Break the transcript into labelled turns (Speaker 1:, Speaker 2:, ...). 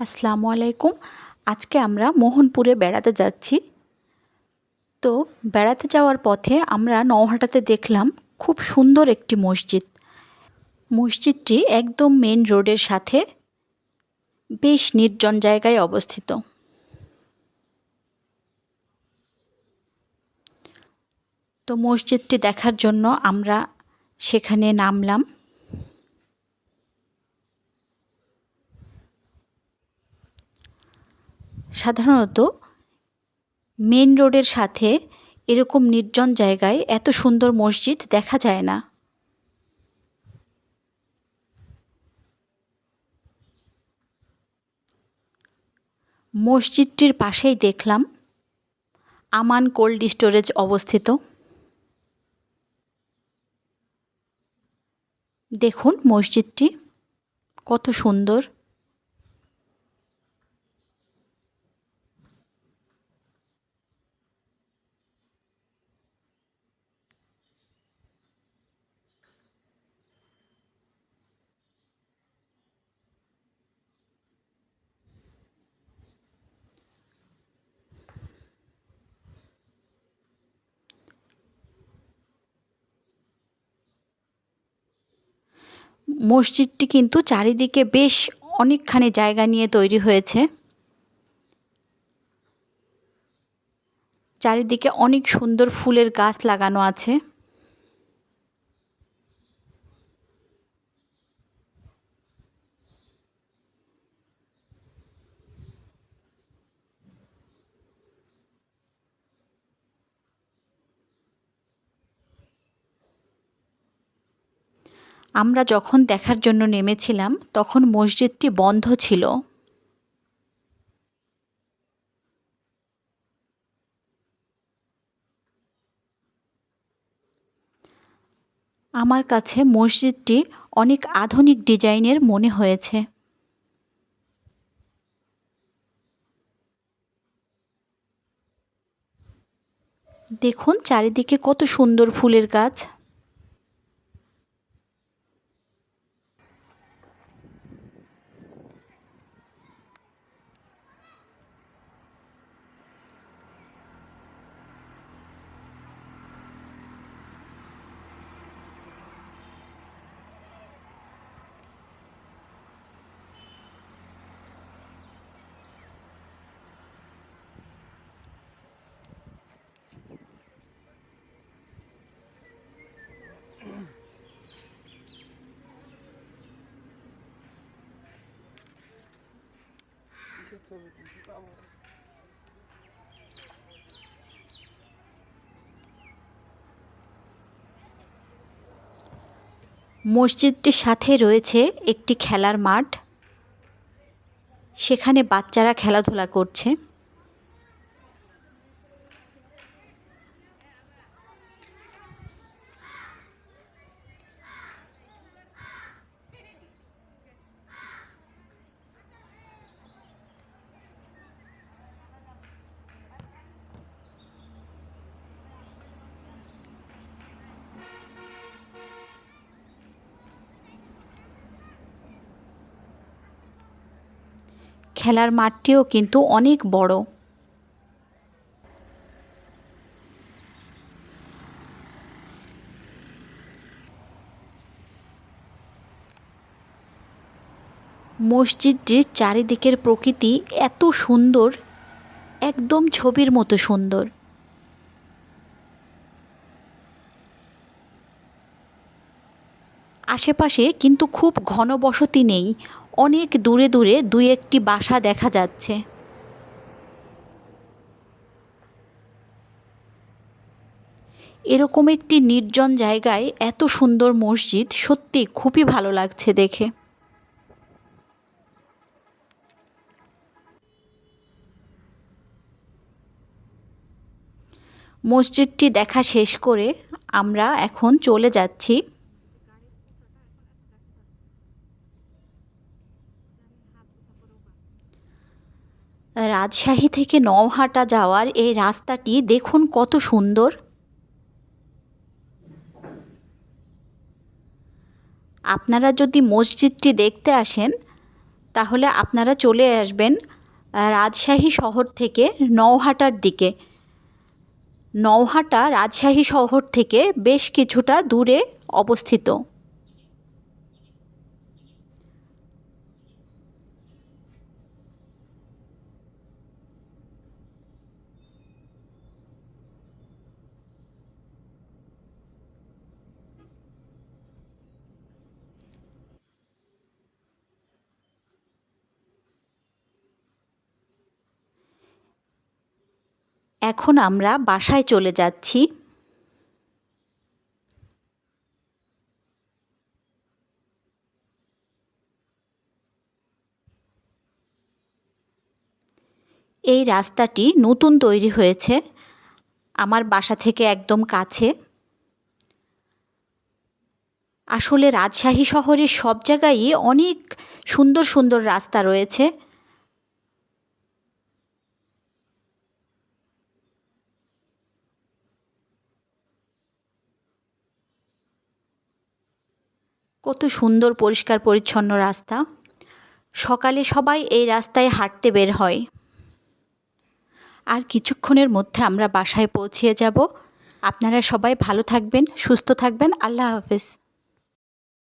Speaker 1: আসসালামু আলাইকুম। আজকে আমরা মোহনপুরে বেড়াতে যাচ্ছি। তো বেড়াতে যাওয়ার পথে আমরা নওহাটাতে দেখলাম খুব সুন্দর একটি মসজিদ। মসজিদটি একদম মেন রোডের সাথে বেশ নির্জন জায়গায় অবস্থিত। তো মসজিদটি দেখার জন্য আমরা সেখানে নামলাম। সাধারণত মেন রোডের সাথে এরকম নির্জন জায়গায় এত সুন্দর মসজিদ দেখা যায় না। মসজিদটির পাশেই দেখলাম আমান কোল্ড স্টোরেজ অবস্থিত। দেখুন মসজিদটি কত সুন্দর। মসজিদটি কিন্তু চারিদিকে বেশ অনেকখানি জায়গা নিয়ে তৈরি হয়েছে। চারিদিকে অনেক সুন্দর ফুলের গাছ লাগানো আছে। আমরা যখন দেখার জন্য নেমেছিলাম, তখন মসজিদটি বন্ধ ছিল। আমার কাছে মসজিদটি অনেক আধুনিক ডিজাইনের মনে হয়েছে। দেখুন চারিদিকে কত সুন্দর ফুলের গাছ। মসজিদটির সাথে রয়েছে একটি খেলার মাঠ। সেখানে বাচ্চারা খেলাধুলা করছে। খেলার মাঠটিও কিন্তু অনেক বড়। মসজিদটির চারিদিকের প্রকৃতি এত সুন্দর, একদম ছবির মতো সুন্দর। আশেপাশে কিন্তু খুব ঘনবসতি নেই অনেক দূরে দূরে দুই একটি বাসা দেখা যাচ্ছে। এরকম একটি নির্জন জায়গায় এত সুন্দর মসজিদ সত্যি খুবই ভালো লাগছে দেখে। মসজিদটি দেখা শেষ করে আমরা এখন চলে যাচ্ছি রাজশাহী থেকে নওহাটা যাওয়ার এই রাস্তাটি দেখুন কত সুন্দর। আপনারা যদি মসজিদটি দেখতে আসেন, তাহলে আপনারা চলে আসবেন রাজশাহী শহর থেকে নওহাটার দিকে। নওহাটা রাজশাহী শহর থেকে বেশ কিছুটা দূরে অবস্থিত। এখন আমরা বাসায় চলে যাচ্ছি। এই রাস্তাটি নতুন তৈরি হয়েছে। আমার বাসা থেকে একদম কাছে। আসলে রাজশাহী শহরের সব জায়গায়ই অনেক সুন্দর সুন্দর রাস্তা রয়েছে। কত সুন্দর, পরিষ্কার, পরিচ্ছন্ন রাস্তা। সকালে সবাই এই রাস্তায় হাঁটতে বের হয়। আর কিছুক্ষণের মধ্যে আমরা বাসায় পৌঁছিয়ে যাব। আপনারা সবাই ভালো থাকবেন, সুস্থ থাকবেন। আল্লাহ হাফেজ।